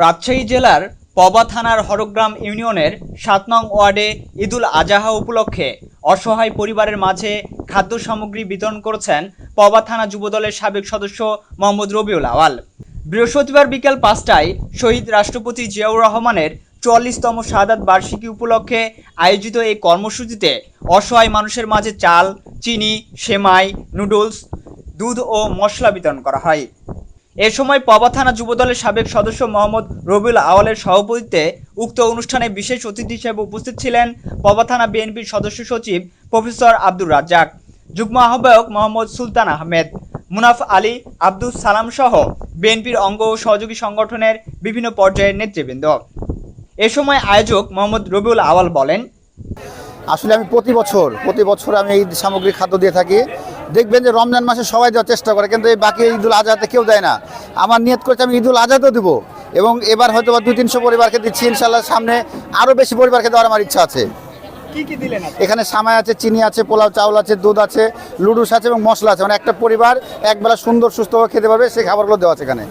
রাজশাহী জেলার পবা থানার হরগ্রাম ইউনিয়নের সাত নং ওয়ার্ডে ঈদুল আজাহা উপলক্ষে অসহায় পরিবারের মাঝে খাদ্য সামগ্রী বিতরণ করেছেন পবা থানা যুবদলের সাবেক সদস্য মোহাম্মদ রবিউল আওয়াল। বৃহস্পতিবার বিকেল পাঁচটায় শহীদ রাষ্ট্রপতি জিয়াউর রহমানের চুয়াল্লিশতম শাহাদাত বার্ষিকী উপলক্ষে আয়োজিত এই কর্মসূচিতে অসহায় মানুষের মাঝে চাল, চিনি, সেমাই, নুডলস, দুধ ও মশলা বিতরণ করা হয়। এ সময় পবা থানা যুবদলের সাবেক সদস্য মোহাম্মদ রবিউল আওয়ালের সভাপতিত্বে উক্ত অনুষ্ঠানে বিশেষ অতিথি হিসেবে উপস্থিত ছিলেন পবা থানা বিএনপির সদস্য সচিব প্রফেসর আব্দুর রাজ্জাক, যুগ্ম আহ্বায়ক মোহাম্মদ সুলতান আহমেদ, মুনাফ আলী আব্দুল সালাম সহ বিএনপির অঙ্গ ও সহযোগী সংগঠনের বিভিন্ন পর্যায়ের নেতৃবৃন্দ। এ সময় আয়োজক মোহাম্মদ রবিউল আওয়াল বলেন, আসলে আমি প্রতি বছর প্রতি বছর আমি এই সামগ্রিক খাদ্য দিয়ে থাকি। দেখবেন যে রমজান মাসে সবাই দেওয়ার চেষ্টা করে কিন্তু এই বাকি ঈদুল আজহাতে কেউ দেয় না। আমার নিয়ত করছে আমি ঈদুল আজহাতেও দেবো এবং এবার হয়তো বা দু তিনশো পরিবারকে দিচ্ছি ইনশাল্লাহ সামনে আরও বেশি পরিবারকে দেওয়ার আমার ইচ্ছা আছে। এখানে সামাই আছে চিনি আছে পোলাও চাউল আছে দুধ আছে লুডুস আছে এবং মশলা আছে। মানে একটা পরিবার একবেলা সুন্দর সুস্থভাবে খেতে পারবে সেই খাবারগুলো দেওয়া আছে এখানে।